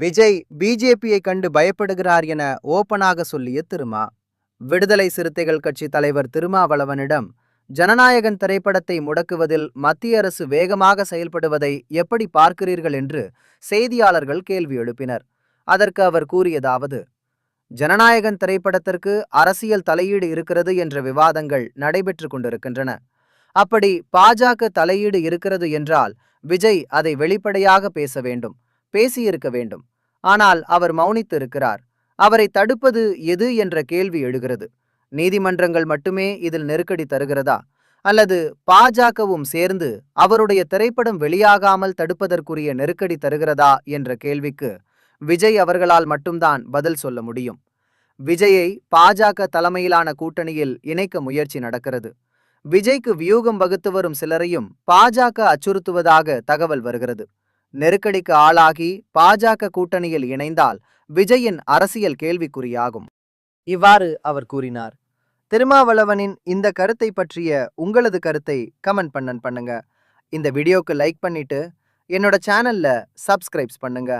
விஜய் பிஜேபியை கண்டு பயப்படுகிறார் என ஓபனாக சொல்லிய திருமா விடுதலை சிறுத்தைகள் கட்சி தலைவர் திருமாவளவனிடம் ஜனநாயகன் திரைப்படத்தை முடக்குவதில் மத்திய அரசு வேகமாக செயல்படுவதை எப்படி பார்க்கிறீர்கள்? என்று செய்தியாளர்கள் கேள்வி எழுப்பினர். அதற்கு அவர் கூறியதாவது ஜனநாயகன் திரைப்படத்திற்கு அரசியல் தலையீடு இருக்கிறது என்ற விவாதங்கள் நடைபெற்று கொண்டிருக்கின்றன. அப்படி பாஜக தலையீடு இருக்கிறது என்றால் விஜய் அதை வெளிப்படையாக பேச வேண்டும். பேசியிருக்க வேண்டும். ஆனால் அவர் மௌனித்து இருக்கிறார் அவரை தடுப்பது எது என்ற கேள்வி எழுகிறது. நீதிமன்றங்கள் மட்டுமே இதில் நெருக்கடி தருகிறதா? அல்லது பாஜகவும் சேர்ந்து அவருடைய திரைப்படம் வெளியாகாமல் தடுப்பதற்குரிய நெருக்கடி தருகிறதா என்ற கேள்விக்கு விஜய் அவர்களால் மட்டும்தான் பதில் சொல்ல முடியும். விஜயை பாஜக தலைமையிலான கூட்டணியில் இணைக்க முயற்சி நடக்கிறது. விஜய்க்கு வியூகம் வகுத்து வரும் சிலரையும் பாஜக அச்சுறுத்துவதாக தகவல் வருகிறது. நெருக்கடிக்கு ஆளாகி பாஜக கூட்டணியில் இணைந்தால் விஜயின் அரசியல் கேள்விக்குறியாகும். இவ்வாறு அவர் கூறினார். திருமாவளவனின் இந்த கருத்தை பற்றிய உங்களது கருத்தை கமெண்ட் பண்ணன் பண்ணுங்க. இந்த வீடியோக்கு லைக் பண்ணிட்டு என்னோட சேனல்ல சப்ஸ்கிரைப்ஸ் பண்ணுங்க.